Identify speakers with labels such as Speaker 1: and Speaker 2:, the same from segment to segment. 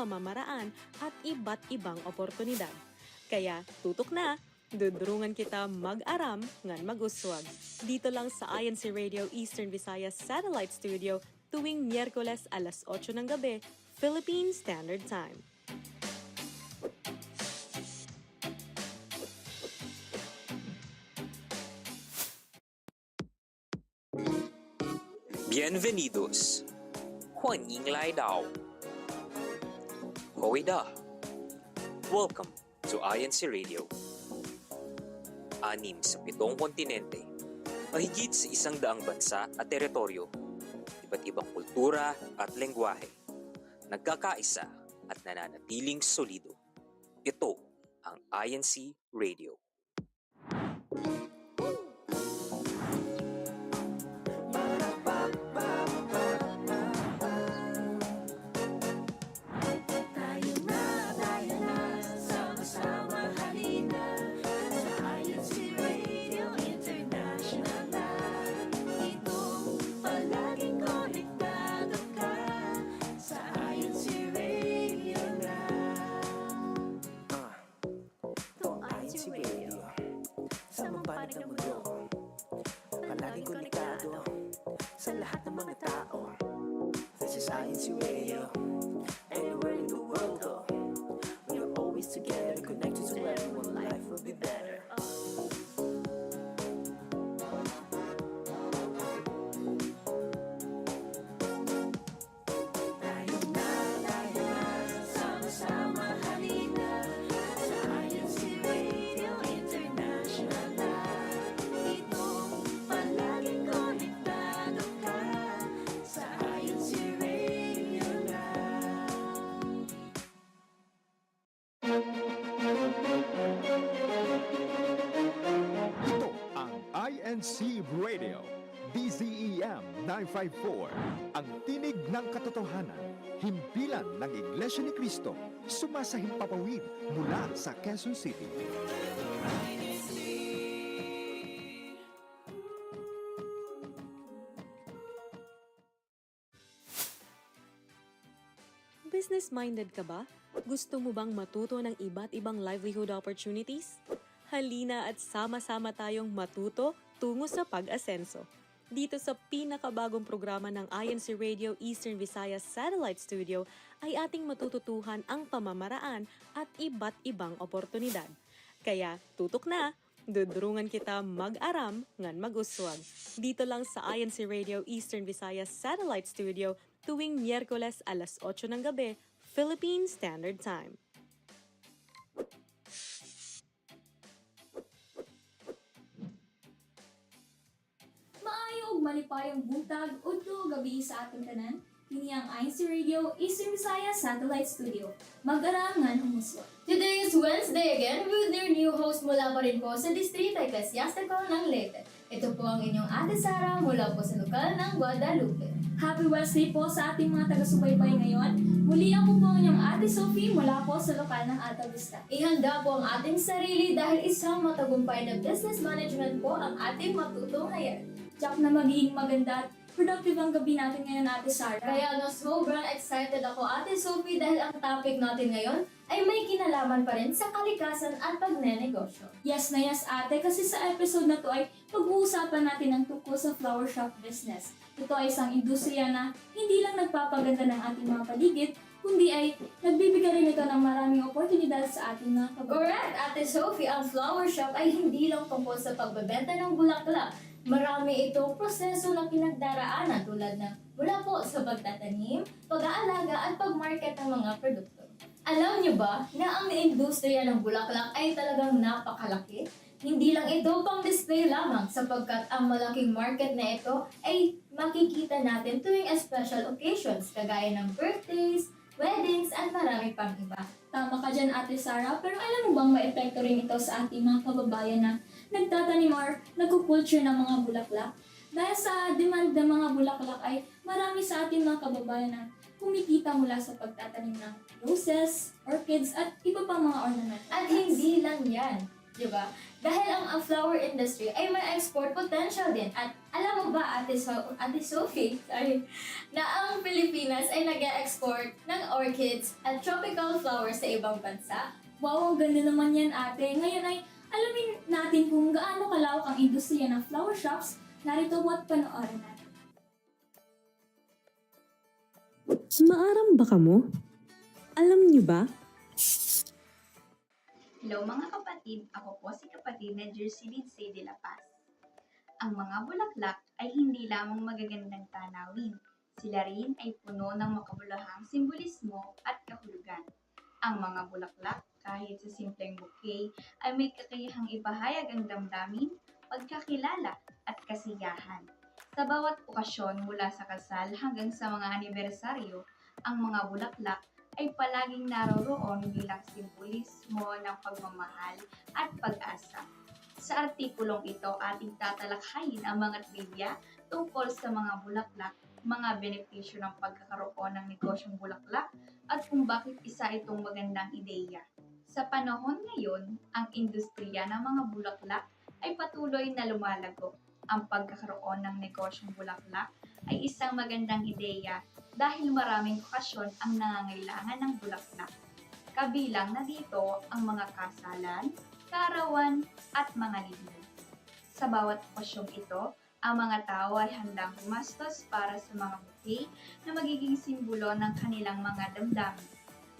Speaker 1: pamamaraan at iba't ibang oportunidad. Kaya tutok na, dudurungan kita mag-aram ngan mag-uswag. Dito lang sa INC Radio Eastern Visayas Satellite Studio tuwing Miyerkules alas 8 ng gabi, Philippine Standard Time.
Speaker 2: Bienvenidos. 欢迎来到 Hoida. Welcome to INC Radio. Anim sa pitong kontinente, mahigit sa isang daang bansa at teritoryo, iba't ibang kultura at lengguwahe, nagkakaisa at nananatiling solido. Ito ang INC Radio.
Speaker 3: This is INC Radio.
Speaker 4: DZEM 954. Ang tinig ng katotohanan. Himpilan ng Iglesia ni Cristo. Sumasahimpapawid mula sa Quezon City.
Speaker 1: Business-minded ka ba? Gusto mo bang matuto ng iba't ibang livelihood opportunities? Halina at sama-sama tayong matuto tungo sa pag-asenso. Dito sa pinakabagong programa ng INC Radio Eastern Visayas Satellite Studio ay ating matututuhan ang pamamaraan at iba't ibang oportunidad. Kaya tutok na, dudurungan kita mag-aram ngan mag-uswag. Dito lang sa INC Radio Eastern Visayas Satellite Studio tuwing Miyerkules alas 8 ng gabi, Philippine Standard Time.
Speaker 5: Malipayong buntag udto gabi sa ating tanan. Kini ang INC Radio Eastern Visayas Satellite Studio. Mag-arangan humuswa.
Speaker 6: Today is Wednesday again with your new host mula pa rin po sa Distrito Ecclesiastical ng Leyte. Ito po ang inyong Ate Sara mula po sa lokal ng Guadalupe.
Speaker 5: Happy Wednesday po sa ating mga taga-subaybay ngayon. Muli ako po ang inyong Ate Sophie mula po sa lokal ng Alta Vista.
Speaker 6: Ihanda po ang ating sarili dahil isang matagumpay na business management po ang ating matutunghayan.
Speaker 5: Jack na magiging maganda at productive ang gabi natin ngayon, Ate Sarah.
Speaker 6: Kaya no, sobrang excited ako Ate Sophie dahil ang topic natin ngayon ay may kinalaman pa rin sa kalikasan at pagnenegosyo.
Speaker 5: Yes na yes ate, kasi sa episode na to ay pag-uusapan natin ang tungkol sa flower shop business. Ito ay isang industriya na hindi lang nagpapaganda ng ating mga paligid, kundi ay nagbibigay rin ito ng maraming oportunidad sa ating mga kababayan.
Speaker 6: Correct, Ate Sophie, ang flower shop ay hindi lang tungkol sa pagbebenta ng bulaklak. Marami itong proseso na pinagdaraanan tulad ng mula po sa pagtatanim, pag-aalaga at pag-market ng mga produkto. Alam niyo ba na ang industriya ng bulaklak ay talagang napakalaki? Hindi lang ito pang display lamang sapagkat ang malaking market na ito ay makikita natin tuwing special occasions kagaya ng birthdays, weddings at marami pang iba.
Speaker 5: Tama ka dyan, Ate Sarah, pero alam mo bang maepekto rin ito sa ating mga kababayan na nagtatanim or nagkukulture ng mga bulaklak? Dahil sa demand ng mga bulaklak ay marami sa ating mga kababayan na kumikita mula sa pagtatanim ng roses, orchids, at iba pang mga ornament.
Speaker 6: At hindi lang yan. Di ba? Dahil ang, ang flower industry ay may export potential din. At alam mo ba, Ate, so Ate Sophie, sorry, na ang Pilipinas ay nag export ng orchids at tropical flowers sa ibang bansa?
Speaker 5: Wow, ang ganda naman yan ate. Ngayon ay industriya ng flower shops. Narito mo't panoorin natin.
Speaker 1: Maaram ba ka mo? Alam niyo ba?
Speaker 7: Hello mga kapatid, ako po si kapatid na Jersey Lindsay de la Paz. Ang mga bulaklak ay hindi lamang magagandang tanawin. Sila rin ay puno ng makabulahang simbolismo at kahulugan. Ang mga bulaklak, kahit sa simpleng bouquet, ay may kakayahang ipahayag ang damdamin, pagkakilala at kasiyahan. Sa bawat okasyon mula sa kasal hanggang sa mga anibersaryo, ang mga bulaklak ay palaging naroroon bilang simbolismo ng pagmamahal at pag-asa. Sa artikulong ito, ating tatalakhayin ang mga trivia tungkol sa mga bulaklak, mga benepisyo ng pagkakaroon ng negosyong bulaklak, at kung bakit isa itong magandang ideya. Sa panahon ngayon, ang industriya ng mga bulaklak ay patuloy na lumalago. Ang pagkakaroon ng negosyong bulaklak ay isang magandang ideya dahil maraming okasyon ang nangangailangan ng bulaklak. Kabilang na dito ang mga kasalan, karawan, at mga libing. Sa bawat okasyong ito, ang mga tao ay handang gumastos para sa mga bouquet na magiging simbolo ng kanilang mga damdamin.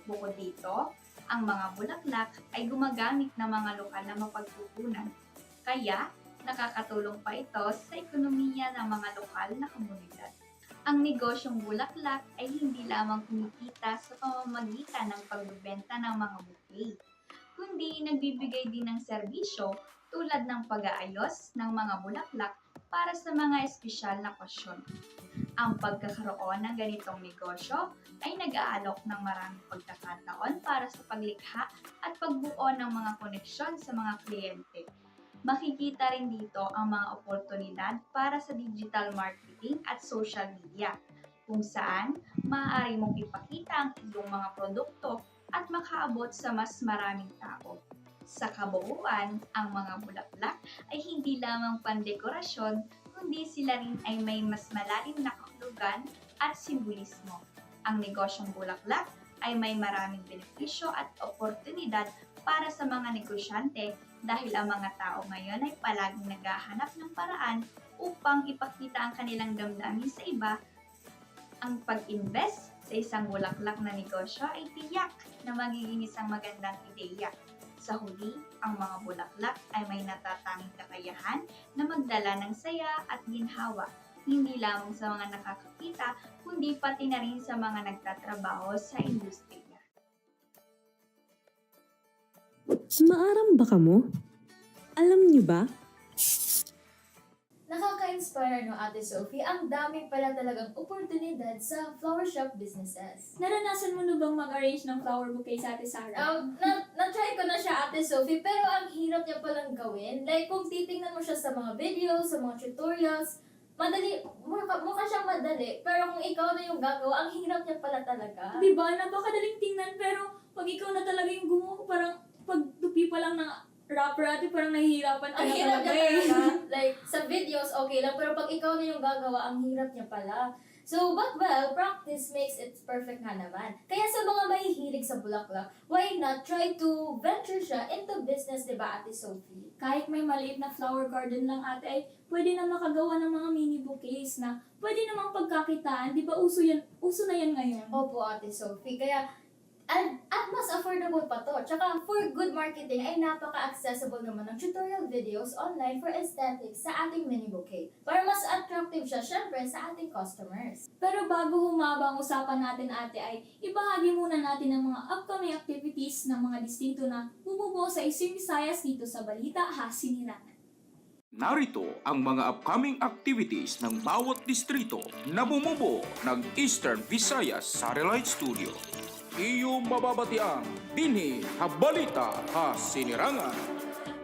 Speaker 7: Bukod dito, ang mga bulaklak ay gumagamit ng mga lokal na mapagkukunan. Kaya, nakakatulong pa ito sa ekonomiya ng mga lokal na komunidad. Ang negosyong bulaklak ay hindi lamang kumikita sa pamamagitan ng pagbebenta ng mga bouquet, kundi nagbibigay din ng serbisyo tulad ng pag-aayos ng mga bulaklak para sa mga espesyal na okasyon. Ang pagkakaroon ng ganitong negosyo ay nag-aalok ng maraming pagkakataon para sa paglikha at pagbuo ng mga koneksyon sa mga kliyente. Makikita rin dito ang mga oportunidad para sa digital marketing at social media, kung saan maaari mong ipakita ang iyong mga produkto at makaabot sa mas maraming tao. Sa kabuuan, ang mga bulaklak ay hindi lamang pandekorasyon, kundi sila rin ay may mas malalim na kahulugan at simbolismo. Ang negosyong bulaklak ay may maraming benepisyo at oportunidad para sa mga negosyante dahil ang mga tao ngayon ay palaging naghahanap ng paraan upang ipakita ang kanilang damdamin sa iba. Ang pag-invest sa isang bulaklak na negosyo ay tiyak na magiging isang magandang ideya. Sa huli, ang mga bulaklak ay may natatanging kakayahan na magdala ng saya at ginhawa, hindi lamang sa mga nakakakita, kundi pati na rin sa mga nagtatrabaho sa industriya.
Speaker 1: Maaram ba ka mo? Alam niyo ba?
Speaker 6: Nakaka-inspire no, Ate Sophie. Ang dami pala talagang oportunidad sa flower shop businesses.
Speaker 5: Naranasan mo na bang mag-arrange ng flower bouquet sa ate Sarah?
Speaker 6: Um, na, na-try ko na siya, Ate Sophie, pero ang hirap niya palang gawin. Like, kung titingnan mo siya sa mga videos, sa mga tutorials, madali, mukha, mukha siyang madali. Pero kung ikaw na yung gagawa, ang hirap niya pala talaga.
Speaker 5: Di ba? Napakadaling tingnan pero pag ikaw na talaga yung gumawa, parang pag tupi pa lang ng rapper ate, parang nahihirapan ka
Speaker 6: Ang
Speaker 5: na
Speaker 6: hirap
Speaker 5: talaga
Speaker 6: niya
Speaker 5: eh.
Speaker 6: talaga. like, sa videos, okay lang. Pero pag ikaw na yung gagawa, ang hirap niya pala. So, but well, practice makes it perfect nga naman. Kaya sa mga mahihilig sa bulaklak, why not try to venture siya into business, di ba, Ate Sophie?
Speaker 5: Kahit may maliit na flower garden lang ate, ay pwede na makagawa ng mga mini bouquets na pwede namang pagkakitaan. Di ba uso, yan, uso na yan ngayon?
Speaker 6: Opo, Ate Sophie. Kaya, at, at mas affordable pa to. Tsaka, for good marketing, ay napaka-accessible naman ng tutorial videos online for aesthetics sa ating mini bouquet. Para mas attractive siya, syempre, sa ating customers.
Speaker 5: Pero bago humaba ang usapan natin ate ay ibahagi muna natin ang mga upcoming activities ng mga distrito na bumubuo sa Isim Visayas dito sa Balita Hasinirangan.
Speaker 8: Narito ang mga upcoming activities ng bawat distrito na bumubuo ng Eastern Visayas Satellite Studio. Iyong mababatiang Binhi Habalita ha Sinirangan.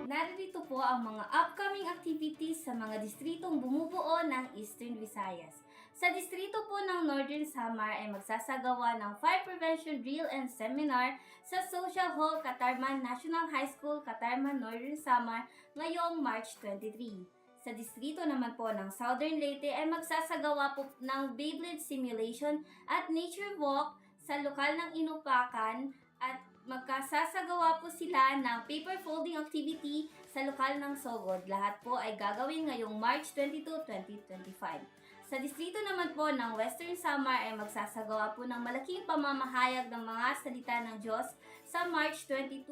Speaker 9: Narito po ang mga upcoming activities sa mga distritong bumubuo ng Eastern Visayas. Sa distrito po ng Northern Samar ay magsasagawa ng Fire Prevention Drill and Seminar sa Social Hall Katarman National High School, Katarman, Northern Samar ngayong March 23. Sa distrito naman po ng Southern Leyte ay magsasagawa po ng Beyblade Simulation at Nature Walk sa lokal ng Inupakan at magkasasagawa po sila ng paper folding activity sa lokal ng Sogod. Lahat po ay gagawin ngayong March 22, 2025. Sa distrito naman po ng Western Samar ay magsasagawa po ng malaking pamamahayag ng mga salita ng Diyos sa March 22,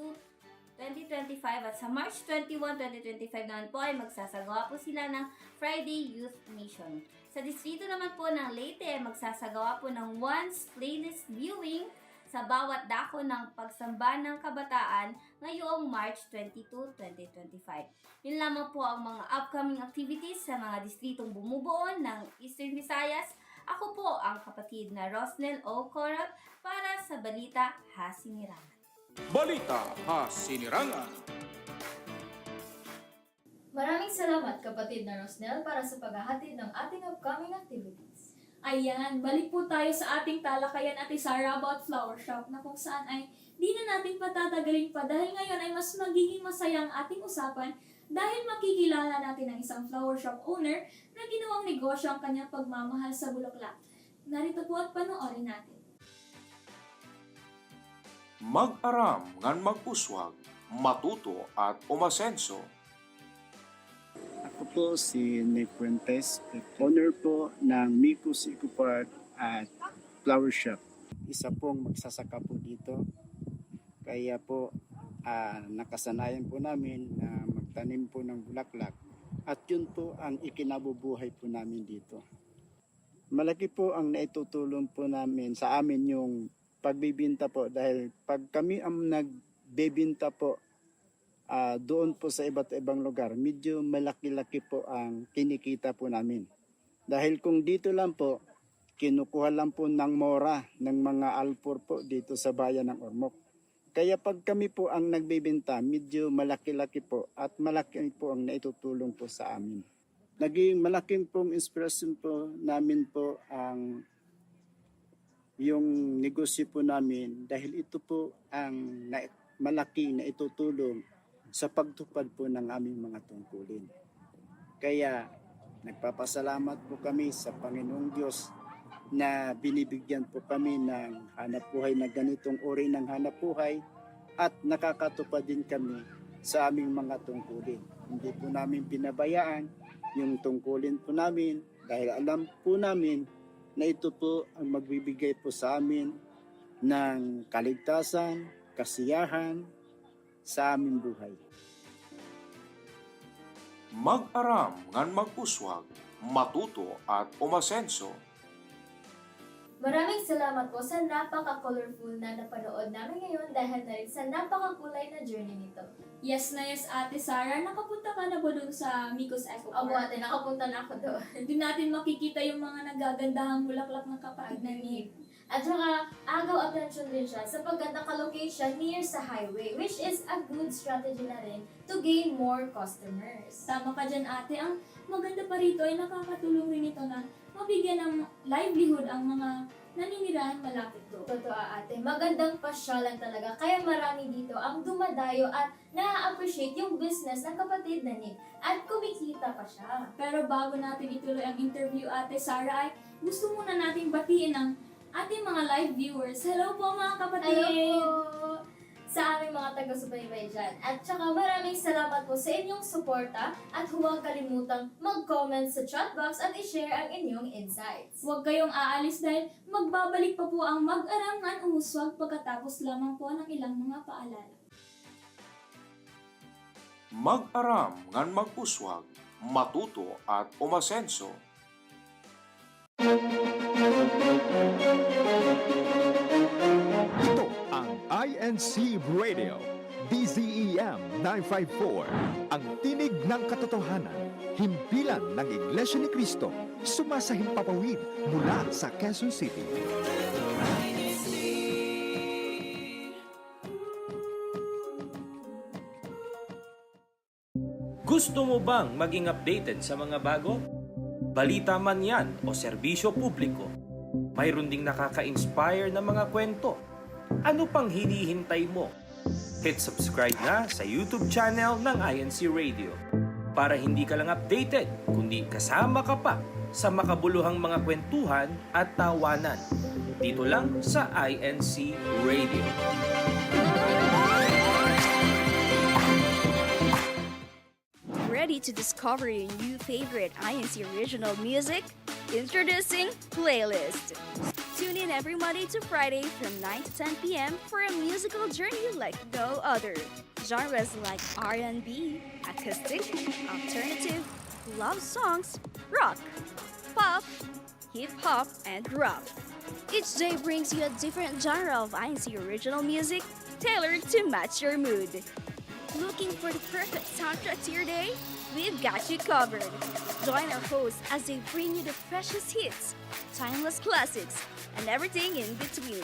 Speaker 9: 2025 at sa March 21, 2025 naman po ay magsasagawa po sila ng Friday Youth Mission. Sa distrito naman po ng Leyte ay magsasagawa po ng once playlist viewing sa bawat dako ng pagsamba ng kabataan ngayong March 22, 2025. Yun lamang po ang mga upcoming activities sa mga distritong bumubuo ng Eastern Visayas. Ako po ang kapatid na Rosnel O. Corap para sa Balita Hasinirangan.
Speaker 8: Balita ha sinirangan.
Speaker 6: Maraming salamat kapatid na Rosnel para sa paghahatid ng ating upcoming activities.
Speaker 5: Ayan, balik po tayo sa ating talakayan at Sarah about flower shop na kung saan ay di na natin patatagalin pa dahil ngayon ay mas magiging masaya ang ating usapan dahil makikilala natin ang isang flower shop owner na ginawang negosyo ang kanyang pagmamahal sa bulaklak. Narito po at panoorin natin.
Speaker 8: Mag-aram ngan mag-uswag, matuto at umasenso.
Speaker 10: Ako po si Nick Fuentes, owner po ng Mikus Eco Park at Flower Shop. Isa pong magsasaka po dito. Kaya po ah, nakasanayan po namin na magtanim po ng bulaklak at yun po ang ikinabubuhay po namin dito. Malaki po ang naitutulong po namin sa amin yung pagbibinta po dahil pag kami ang nagbebinta po ah, doon po sa iba't ibang lugar, medyo malaki-laki po ang kinikita po namin. Dahil kung dito lang po, kinukuha lang po ng mora ng mga alpor po dito sa bayan ng Ormoc. Kaya pag kami po ang nagbibenta, medyo malaki-laki po at malaki po ang naitutulong po sa amin. Naging malaking pong inspirasyon po namin po ang yung negosyo po namin dahil ito po ang na, malaki na itutulong sa pagtupad po ng aming mga tungkulin. Kaya nagpapasalamat po kami sa Panginoong Diyos na binibigyan po kami ng hanap buhay na ganitong uri ng hanap buhay at nakakatupad din kami sa aming mga tungkulin. Hindi po namin pinabayaan yung tungkulin po namin dahil alam po namin na ito po ang magbibigay po sa amin ng kaligtasan, kasiyahan sa aming buhay.
Speaker 8: Mag-aram ngan mag-uswag, matuto at umasenso.
Speaker 6: Maraming salamat po sa napaka-colorful na napanood namin ngayon dahil na rin sa napaka-kulay na journey nito.
Speaker 5: Yes na yes, Ate Sarah. Nakapunta ka na ba dun sa Miko's Eco Park?
Speaker 6: ate, nakapunta na ako doon.
Speaker 5: Doon natin makikita yung mga nagagandahang bulaklak ng kapatid na Nick.
Speaker 6: At saka, agaw attention din siya sapagkat naka-location near sa highway, which is a good strategy na rin to gain more customers.
Speaker 5: Tama ka dyan, ate. Ang maganda pa rito ay nakakatulong rin ito na mabigyan ng livelihood ang mga naninirahan malapit doon.
Speaker 6: Totoo ate, magandang pasyalan talaga. Kaya marami dito ang dumadayo at na-appreciate yung business ng kapatid na Nick. At kumikita pa siya.
Speaker 5: Pero bago natin ituloy ang interview, ate Sarah, ay gusto muna natin batiin ang ating mga live viewers. Hello po mga kapatid!
Speaker 6: Hello po sa aming mga taga-subaybay dyan. At saka maraming salamat po sa inyong suporta at huwag kalimutang mag-comment sa chat box at i-share ang inyong insights.
Speaker 5: Huwag kayong aalis dahil magbabalik pa po ang mag-arangan umuswag pagkatapos lamang po ng ilang mga paalala.
Speaker 8: Mag-aram ngan mag-uswag, matuto at umasenso.
Speaker 4: Ito INC Radio, DZEM 954, ang tinig ng katotohanan, himpilan ng Iglesia ni Cristo, sumasahimpapawid mula sa Quezon City.
Speaker 11: Gusto mo bang maging updated sa mga bago? Balita man yan o serbisyo publiko, mayroon ding nakaka-inspire na mga kwento. Ano pang hinihintay mo? Hit subscribe na sa YouTube channel ng INC Radio para hindi ka lang updated, kundi kasama ka pa sa makabuluhang mga kwentuhan at tawanan. Dito lang sa INC Radio.
Speaker 12: Ready to discover your new favorite INC original music? Introducing Playlist. Tune in every Monday to Friday from 9 to 10 p.m. for a musical journey like no other. Genres like R&B, acoustic, alternative, love songs, rock, pop, hip hop, and rap. Each day brings you a different genre of INC original music tailored to match your mood. Looking for the perfect soundtrack to your day? We've got you covered. Join our hosts as they bring you the freshest hits, timeless classics, and everything in between.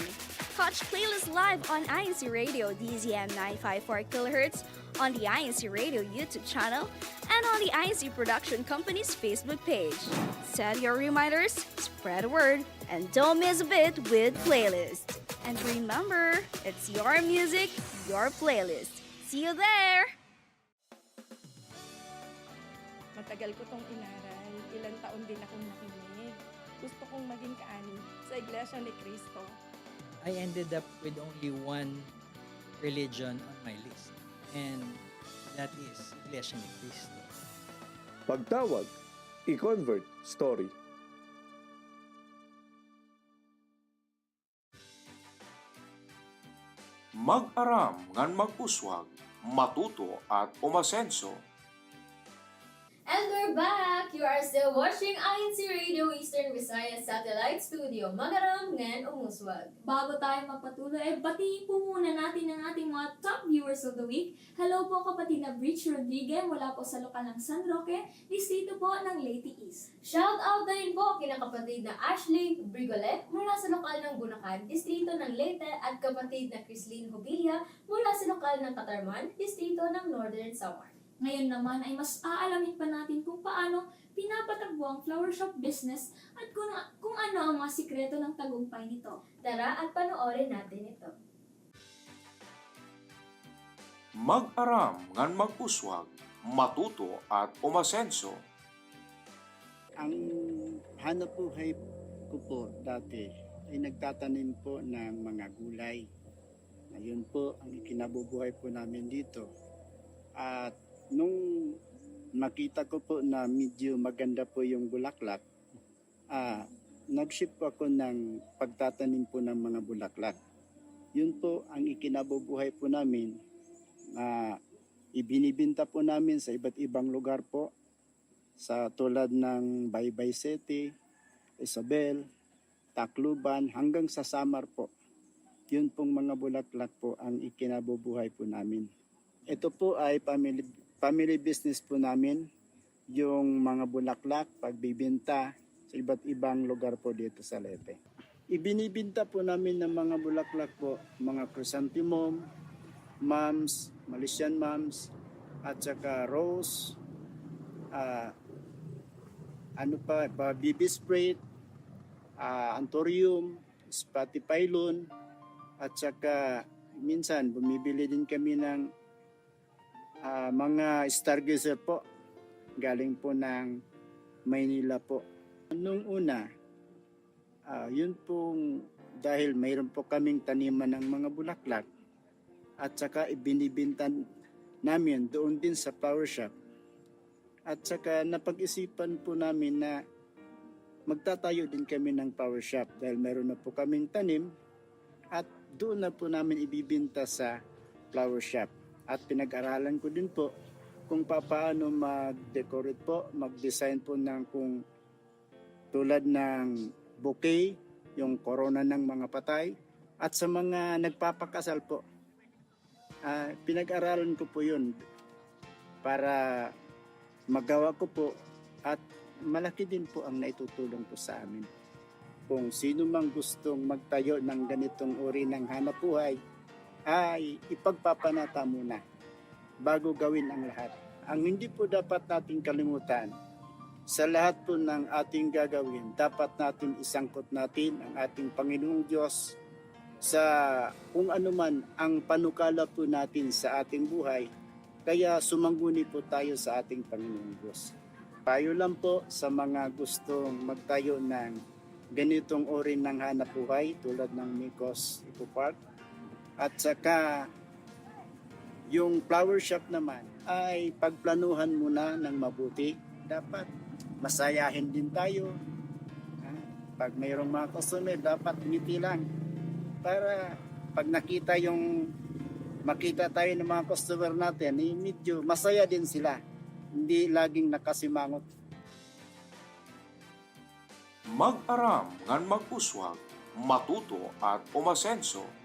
Speaker 12: Catch Playlist live on INC Radio DZM 954 kHz on the INC Radio YouTube channel and on the INC Production Company's Facebook page. Set your reminders, spread the word, and don't miss a bit with Playlist. And remember, it's your music, your playlist. See you there!
Speaker 13: Matagal ko tong inaral, ilang taon din akong nakinig. Gusto kong maging kaani sa Iglesia ni Cristo.
Speaker 14: I ended up with only one religion on my list. And that is Iglesia ni Cristo.
Speaker 15: Pagtawag, i-convert story.
Speaker 8: Mag-aram ngan mag-uswag, matuto at umasenso.
Speaker 6: We're back! You are still watching INC Radio Eastern Visayas Satellite Studio. Magaram ngan umuswag.
Speaker 5: Bago tayo magpatuloy, eh, batiin po muna natin ang ating mga top viewers of the week. Hello po kapatid na Bridge Rodriguez mula po sa lokal ng San Roque, distrito po ng Leyte East.
Speaker 6: Shout out na rin po kina kapatid na Ashley Brigolet mula sa lokal ng Bunacan, distrito ng Leyte at kapatid na Crislin Hubilla mula sa lokal ng Katarman, distrito ng Northern Samar.
Speaker 5: Ngayon naman ay mas aalamin pa natin kung paano pinapatakbo ang flower shop business at kung, kung ano ang mga sikreto ng tagumpay nito.
Speaker 6: Tara at panoorin natin ito.
Speaker 8: Mag-aram ngan mag-uswag, matuto at umasenso.
Speaker 10: Ang hanap buhay ko po dati ay nagtatanim po ng mga gulay. Ngayon po ang ikinabubuhay po namin dito. At nung makita ko po na medyo maganda po yung bulaklak, ah, nag-ship po ako ng pagtatanim po ng mga bulaklak. Yun po ang ikinabubuhay po namin na ibinibinta po namin sa iba't ibang lugar po sa tulad ng Baybay City, Isabel, Tacloban hanggang sa Samar po. Yun pong mga bulaklak po ang ikinabubuhay po namin. Ito po ay family, family business po namin. Yung mga bulaklak, pagbibinta sa iba't ibang lugar po dito sa Leyte. Ibinibinta po namin ng mga bulaklak po, mga chrysanthemum, mums, Malaysian mums, at saka rose, ah, ano pa, ba, BB spray, ah, anthurium, spathiphyllum, at saka minsan bumibili din kami ng ah, mga stargazer po, galing po ng Maynila po. Nung una, ah, yun pong dahil mayroon po kaming taniman ng mga bulaklak at saka ibinibinta namin doon din sa flower shop. At saka napag-isipan po namin na magtatayo din kami ng flower shop dahil meron na po kaming tanim at doon na po namin ibibinta sa flower shop. At pinag-aralan ko din po kung paano mag-decorate po, mag-design po ng kung tulad ng bouquet, yung corona ng mga patay, at sa mga nagpapakasal po. Ah, pinag-aralan ko po yun para magawa ko po at malaki din po ang naitutulong po sa amin. Kung sino mang gustong magtayo ng ganitong uri ng hanap buhay, ay ipagpapanata muna bago gawin ang lahat. ang hindi po dapat natin kalimutan, sa lahat po ng ating gagawin, dapat natin isangkot natin ang ating Panginoong Diyos sa kung ano man ang panukala po natin sa ating buhay. Kaya sumangguni po tayo sa ating Panginoong Diyos. Payo lang po sa mga gustong magtayo ng ganitong uri ng hanap buhay tulad ng Mikos Eco Park. At saka yung flower shop naman ay pagplanuhan muna ng mabuti. Dapat masayahin din tayo. Pag mayroong mga customer, dapat ngiti lang. Para pag nakita yung makita tayo ng mga customer natin, eh, medyo masaya din sila. Hindi laging nakasimangot.
Speaker 8: Mag-aram ngan mag-uswag, matuto at umasenso.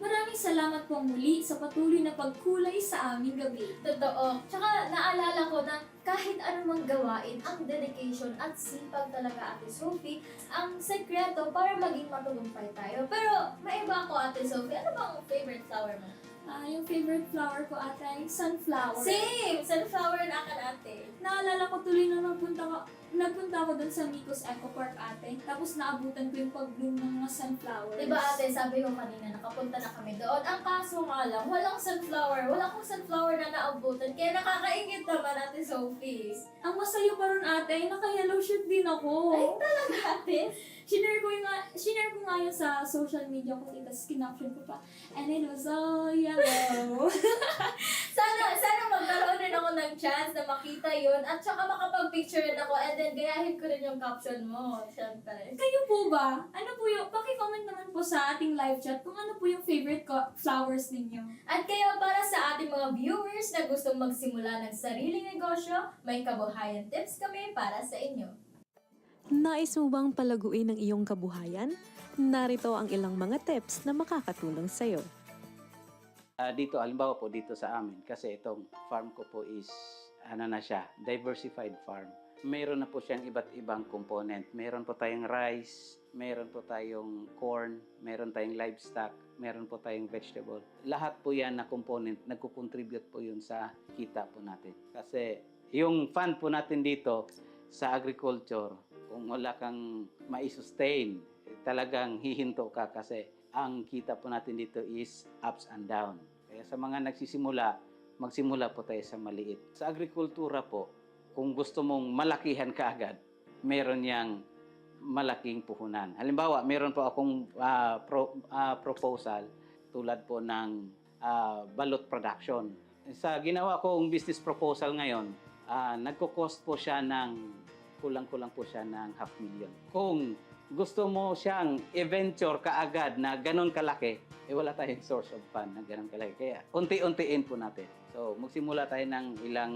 Speaker 5: Maraming salamat po muli sa patuloy na pagkulay sa aming gabi.
Speaker 6: Totoo. Tsaka naalala ko na kahit anumang gawain, ang dedication at sipag talaga Ate Sophie, ang sekreto para maging matagumpay tayo. Pero maiba ako Ate Sophie, ano bang favorite flower mo?
Speaker 5: Ah, yung favorite flower ko ate ay sunflower.
Speaker 6: Same! Sunflower na ka ate.
Speaker 5: Naalala ko tuloy na nagpunta ko, nagpunta ako dun sa Micos Eco Park ate. Tapos naabutan ko yung pag-bloom ng mga sunflowers.
Speaker 6: Diba ate, sabi ko kanina, nakapunta na kami doon. Ang kaso nga lang, walang sunflower. Wala akong sunflower na naabutan. Kaya nakakaingit naman ate Sophie.
Speaker 5: Ang masaya pa ron ate, naka-yellow shirt din ako.
Speaker 6: Ay, talaga ate?
Speaker 5: Shinare ko, yung, shinare ko nga yun sa social media ko, tapos kinaption ko pa, and it was all yellow.
Speaker 6: sana, sana magkaroon rin ako ng chance na makita yun at saka makapag-picture rin ako and then gayahin ko rin yung caption mo. Siyempre.
Speaker 5: Kayo po ba? Ano po yung, paki-comment naman po sa ating live chat kung ano po yung favorite ko- flowers ninyo.
Speaker 6: At kaya para sa ating mga viewers na gustong magsimula ng sariling negosyo, may kabuhayan tips kami para sa inyo.
Speaker 1: Nais mo bang palaguin ang iyong kabuhayan? Narito ang ilang mga tips na makakatulong sa'yo.
Speaker 16: Ah, dito, halimbawa po dito sa amin, kasi itong farm ko po is, ano na siya, diversified farm. Meron na po siyang iba't ibang component. Meron po tayong rice, meron po tayong corn, meron tayong livestock, meron po tayong vegetable. Lahat po yan na component, nagko-contribute po yun sa kita po natin. Kasi yung fund po natin dito sa agriculture, kung wala kang mai-sustain, talagang hihinto ka kasi ang kita po natin dito is ups and down. Kaya sa mga nagsisimula, magsimula po tayo sa maliit. Sa agrikultura po, kung gusto mong malakihan ka agad, meron yang malaking puhunan. Halimbawa, meron po akong ah, pro- ah, proposal tulad po ng ah, balot production. Sa ginawa kong business proposal ngayon, ah, nagko-cost po siya ng kulang-kulang po siya ng half million. Kung gusto mo siyang i-venture kaagad na ganun kalaki, eh wala tayong source of fund na ganun kalaki. Kaya unti-untiin po natin. So magsimula tayo ng ilang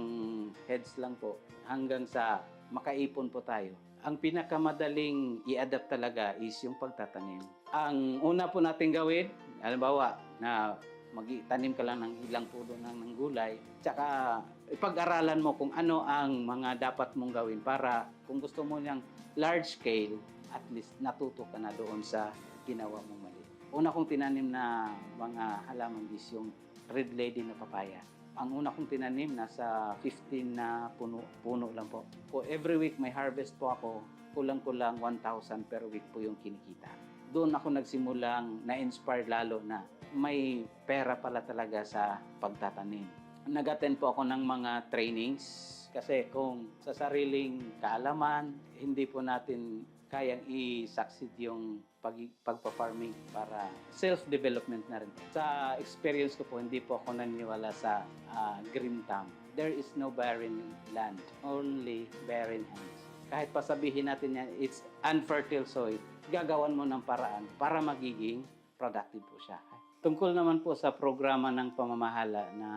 Speaker 16: heads lang po hanggang sa makaipon po tayo. Ang pinakamadaling i-adapt talaga is yung pagtatanim. Ang una po natin gawin, halimbawa na magtanim ka lang ng ilang puno ng, ng gulay, tsaka ipag-aralan mo kung ano ang mga dapat mong gawin para kung gusto mo niyang large scale, at least natuto ka na doon sa ginawa mong mali. Una kong tinanim na mga halaman is yung red lady na papaya. Ang una kong tinanim, nasa 15 na puno, puno lang po. Po, every week may harvest po ako, kulang-kulang 1,000 per week po yung kinikita. Doon ako nagsimulang na-inspire lalo na may pera pala talaga sa pagtatanim. Nag-attend po ako ng mga trainings kasi kung sa sariling kaalaman, hindi po natin kayang i-succeed yung pag pagpa-farming para self-development na rin. Sa experience ko po, hindi po ako naniniwala sa ah, green thumb. There is no barren land, only barren hands. Kahit pa sabihin natin yan, it's unfertile soil, gagawan mo ng paraan para magiging productive po siya. Tungkol naman po sa programa ng pamamahala na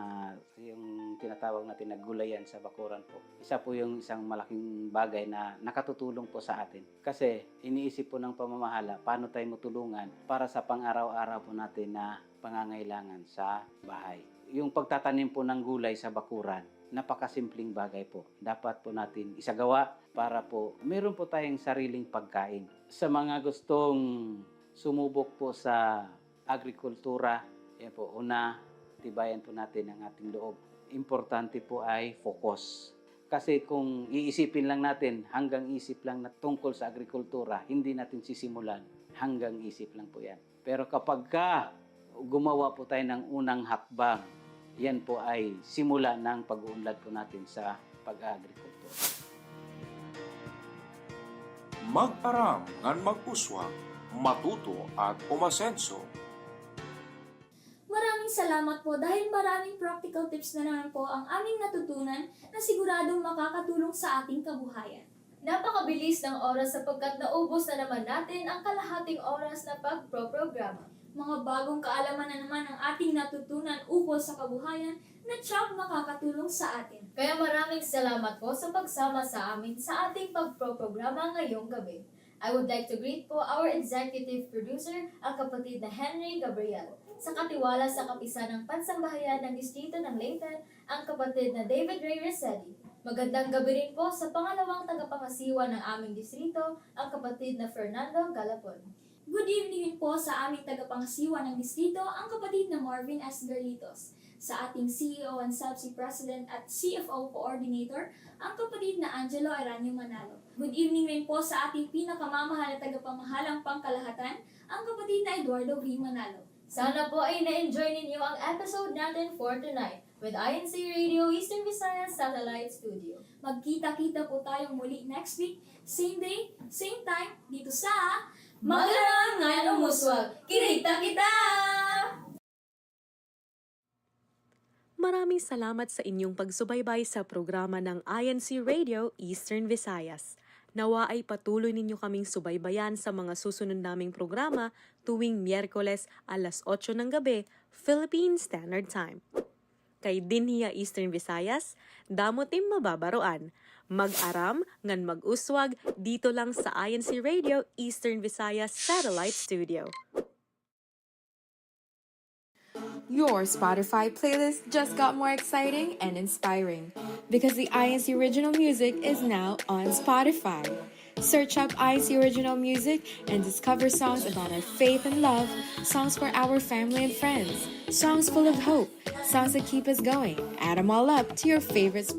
Speaker 16: yung tinatawag natin na gulayan sa bakuran po. Isa po yung isang malaking bagay na nakatutulong po sa atin. Kasi iniisip po ng pamamahala paano tayo matulungan para sa pang-araw-araw po natin na pangangailangan sa bahay. Yung pagtatanim po ng gulay sa bakuran, napakasimpleng bagay po. Dapat po natin isagawa para po meron po tayong sariling pagkain. Sa mga gustong sumubok po sa agrikultura, yan po, una, tibayan po natin ang ating loob. importante po ay focus. Kasi kung iisipin lang natin hanggang isip lang na tungkol sa agrikultura, hindi natin sisimulan. Hanggang isip lang po yan. Pero kapag ka gumawa po tayo ng unang hakbang, yan po ay simula ng pag-uunlad po natin sa pag-agrikultura.
Speaker 8: Mag-aram ngan mag-uswag, matuto at umasenso.
Speaker 5: Maraming salamat po dahil maraming practical tips na naman po ang aming natutunan na siguradong makakatulong sa ating kabuhayan.
Speaker 6: Napakabilis ng oras sapagkat naubos na naman natin ang kalahating oras na pagproprograma.
Speaker 5: Mga bagong kaalaman na naman ang ating natutunan ukol sa kabuhayan na tsak makakatulong sa atin.
Speaker 6: Kaya maraming salamat po sa pagsama sa amin sa ating pagproprograma ngayong gabi. I would like to greet po our executive producer, ang kapatid na Henry Gabriel. Sa katiwala sa kapisan ng pansambahayan ng distrito ng Leyte, ang kapatid na David Ray Resetti. Magandang gabi rin po sa pangalawang tagapangasiwa ng aming distrito, ang kapatid na Fernando Galapon.
Speaker 5: Good evening po sa aming tagapangasiwa ng distrito, ang kapatid na Marvin S. Garlitos. Sa ating CEO and SABSI President at CFO Coordinator, ang kapatid na Angelo Aranyo Manalo. Good evening rin po sa ating pinakamamahal na tagapamahalang pangkalahatan, ang kapatid na Eduardo V. Manalo.
Speaker 6: Sana po ay na-enjoy ninyo ang episode natin for tonight with INC Radio Eastern Visayas Satellite Studio.
Speaker 5: Magkita-kita po tayong muli next week, same day, same time, dito sa
Speaker 6: Magalang nga umuswag! Kinita kita!
Speaker 1: Maraming salamat sa inyong pagsubaybay sa programa ng INC Radio Eastern Visayas. Nawa ay patuloy ninyo kaming subaybayan sa mga susunod naming programa tuwing Miyerkules alas 8 ng gabi, Philippine Standard Time. Kay Dinhiya Eastern Visayas, damotim mababaroan. Mag-aram ngan mag-uswag dito lang sa INC Radio Eastern Visayas Satellite Studio.
Speaker 17: Your Spotify playlist just got more exciting and inspiring because the INC Original Music is now on Spotify. Search up INC Original Music and discover songs about our faith and love, songs for our family and friends, songs full of hope, songs that keep us going. Add them all up to your favorite spot.